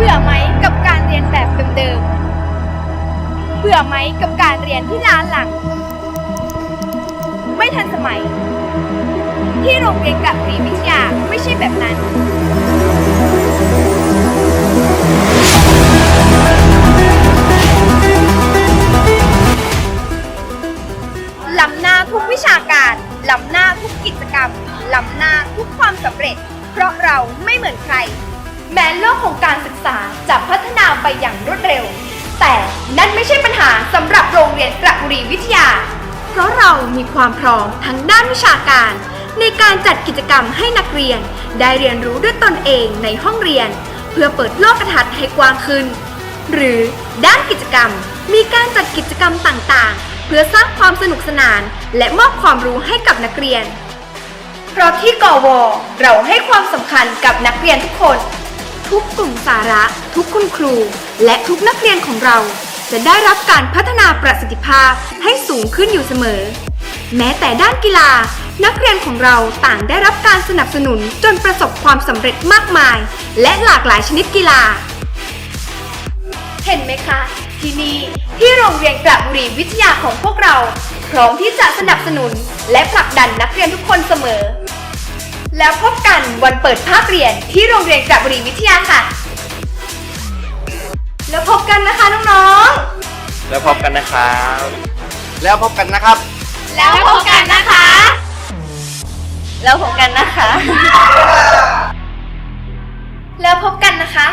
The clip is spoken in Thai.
บื่อไหมกับการเรียนแบบเดิมๆ เบื่อไหมกับการเรียนที่ล้าหลัง ไม่ทันสมัย ที่โรงเรียนกับรีวิทยาไม่ใช่แบบนั้นล้ำหน้าทุกวิชาการล้ำหน้าทุกกิจกรรมล้ำหน้าทุกความสำเร็จ เพราะเราไม่เหมือนใคร แม้โลกของการศึกษาจะพัฒนาไปอย่างรวดเร็ว แต่นั่นไม่ใช่ปัญหาสำหรับโรงเรียนกระบุรีวิทยา เพราะเรามีความพร้อมทั้งด้านวิชาการ ในการจัดกิจกรรมให้นักเรียน ได้เรียนรู้ด้วยตนเองในห้องเรียน เพื่อเปิดโลกทัศน์ให้กว้างขึ้น หรือด้านกิจกรรมมีการจัดกิจกรรมต่างๆ เพื่อสร้างความสนุกสนาน และมอบความรู้ให้กับนักเรียน เพราะที่กอวเราให้ความสำคัญกับนักเรียนทุกคน ทุกกลุ่มสาระ ทุกคุณครู และทุกนักเรียนของเรา จะได้รับการพัฒนาประสิทธิภาพให้สูงขึ้นอยู่เสมอ แม้แต่ด้านกีฬา นักเรียนของเราต่างได้รับการสนับสนุนจนประสบความสำเร็จมากมาย และหลากหลายชนิดกีฬา เห็นไหมคะ ที่นี่ที่โรงเรียนกระบุรีวิทยาของพวกเรา พร้อมที่จะสนับสนุน และผลักดันนักเรียนทุกคนเสมอ แล้วพบกันวันเปิดภาคเรียนที่โรงเรียนกระบุรีวิทยาค่ะ แล้วพบกันนะคะน้องแล้วพบกันนะครับ แล้วพบกันนะครับ ๆ แล้วพบกันนะคะ แล้วพบกันนะคะ แล้วพบกันนะคะ